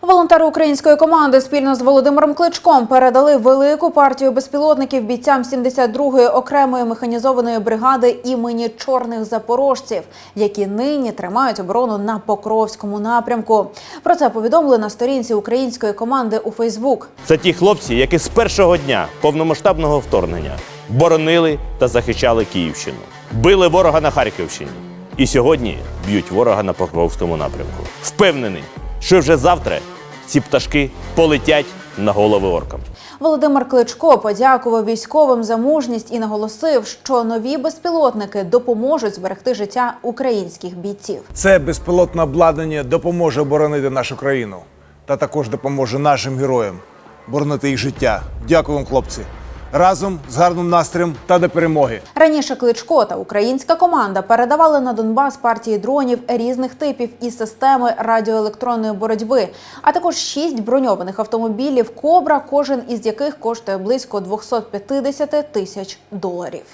Волонтери української команди спільно з Володимиром Кличком передали велику партію безпілотників бійцям 72-ї окремої механізованої бригади імені чорних запорожців, які нині тримають оборону на Покровському напрямку. Про це повідомили на сторінці української команди у Фейсбук. Це ті хлопці, які з першого дня повномасштабного вторгнення боронили та захищали Київщину, били ворога на Харківщині і сьогодні б'ють ворога на Покровському напрямку. Впевнений, що вже завтра ці пташки полетять на голови оркам. Володимир Кличко подякував військовим за мужність і наголосив, що нові безпілотники допоможуть зберегти життя українських бійців. Це безпілотне обладнання допоможе оборонити нашу країну та також допоможе нашим героям боронити їх життя. Дякую вам, хлопці. Разом з гарним настроєм та до перемоги. Раніше Кличко та українська команда передавали на Донбас партії дронів різних типів і системи радіоелектронної боротьби, а також шість броньованих автомобілів Кобра, кожен із яких коштує близько 250 тисяч доларів.